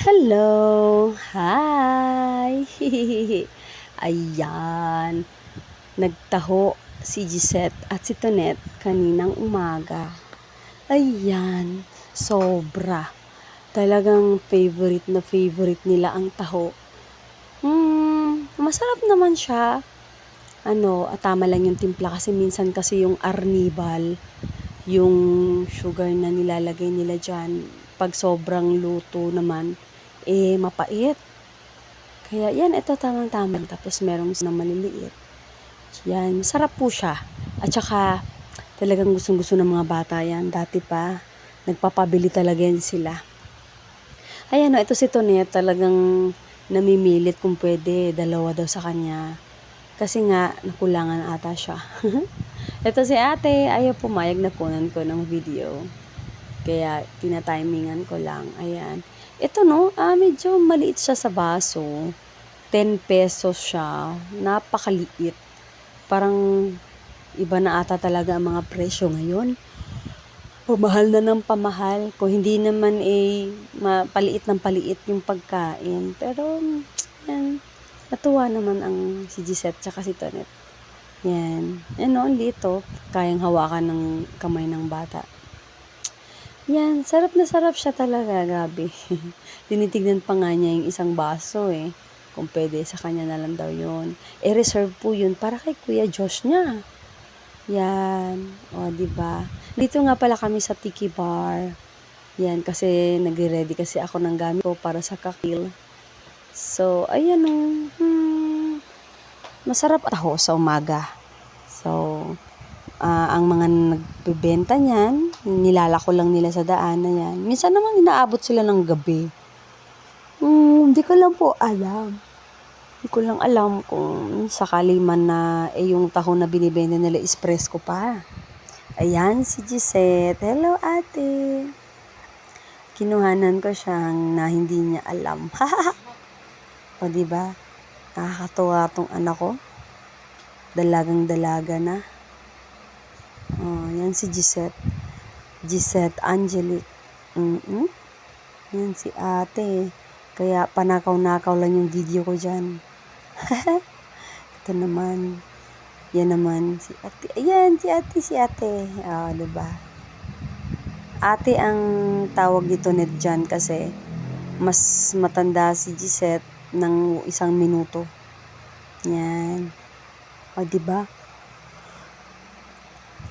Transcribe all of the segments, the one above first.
Hello! Hi! Ayan. Nagtaho si Gisette at si Tonet kaninang umaga. Ayan. Sobra. Talagang favorite na favorite nila ang taho. Hmm, masarap naman siya. Ano, at tama lang yung timpla kasi minsan kasi yung arnibal, yung sugar na nilalagay nila dyan, pag sobrang luto naman, eh mapait. Kaya yan, ito tamang-tama. Tapos merong na maliliit. Yan, masarap po siya. At saka, talagang gustong-gusto ng mga bata yan. Dati pa, nagpapabili talaga yan sila. Ayan, o, ito si Tonet talagang namimilit kung pwede, dalawa daw sa kanya. Kasi nga, nakulangan ata siya. ito si ate, ayaw pumayag na kunan ko ng video. Kaya, tinatimingan ko lang. Ayan. Ito no, ah, medyo maliit siya sa baso. 10 pesos siya. Napakaliit. Parang iba na ata talaga ang mga presyo ngayon. Pamahal na ng pamahal. Kung hindi naman eh, paliit ng paliit yung pagkain. Pero, yan, natuwa naman ang si Gisette tsaka si Tonet. Yan. Yan no, lito. Kayang hawakan ng kamay ng bata. Yan, sarap na sarap siya talaga, grabe. Tinitignan pa nga niya yung isang baso eh. Kung pwede, sa kanya na lang daw yun. Eh, reserve po yun para kay Kuya Josh niya. Yan. O, ba? Dito nga pala kami sa Tiki Bar. Yan, kasi nagre-ready kasi ako ng gamit ko para sa kakil. So, ayan o. Hmm, masarap ako sa umaga. So, Ah, ang mga nagbebenta niyan, nilalako lang nila sa daan na yan. Minsan naman inaabot sila ng gabi. Hmm, hindi ko lang po alam. Hindi ko lang alam kung sakali man na eh, yung taho na binibenta nila is presko pa. Ayan si Gisette. Hello ate. Kinuhanan ko siyang na hindi niya alam. o ba? Nakakatuwa tong anak ko. Dalagang dalaga na. Oh, yan si Gisette. Gisette Angelic. Mm Yan si ate. Kaya panakaw-nakaw lang yung video ko dyan. Ito naman. Yan naman si ate. Ayan, si ate, si ate. Ah, oh, diba? Ate ang tawag dito net dyan kasi mas matanda si Gisette ng isang minuto. Yan. O, oh, diba?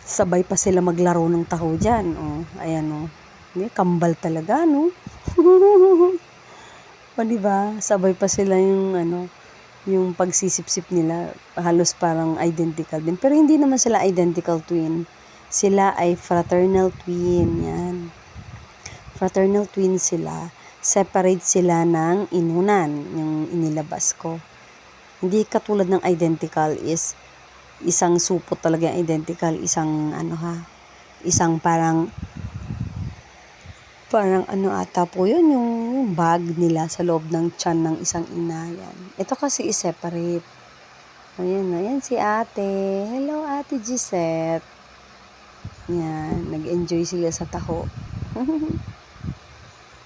Sabay pa sila maglaro ng taho dyan. Oh, ayan oh. Hindi, kambal talaga, no? o, di ba? Sabay pa sila yung, ano, yung pagsisip-sip nila. Halos parang identical din. Pero hindi naman sila identical twin. Sila ay fraternal twin. Yan. Fraternal twin sila. Separate sila ng inunan, yung inilabas ko. Hindi katulad ng identical is isang supot talaga identical, isang ano ha, isang parang parang ano ata po yun, yung, yung bag nila sa loob ng tiyan ng isang ina yan. Ito kasi is separate. Ayan, ayan si ate. Hello ate Gisette. Yan, nag-enjoy sila sa taho.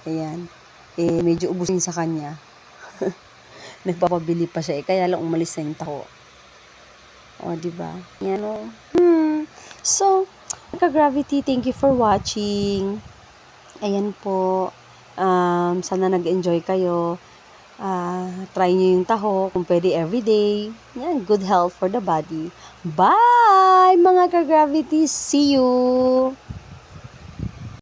ayan. Eh, medyo ubusin sa kanya. Nagpapabili pa siya eh, kaya lang umalis na yung taho. O, di ba? Yan o. Hmm. So, ka-gravity, thank you for watching. Ayan po. Um, sana nag-enjoy kayo. Uh, try nyo yung taho. Kung pwede everyday. Yan, good health for the body. Bye, mga ka-gravity. See you!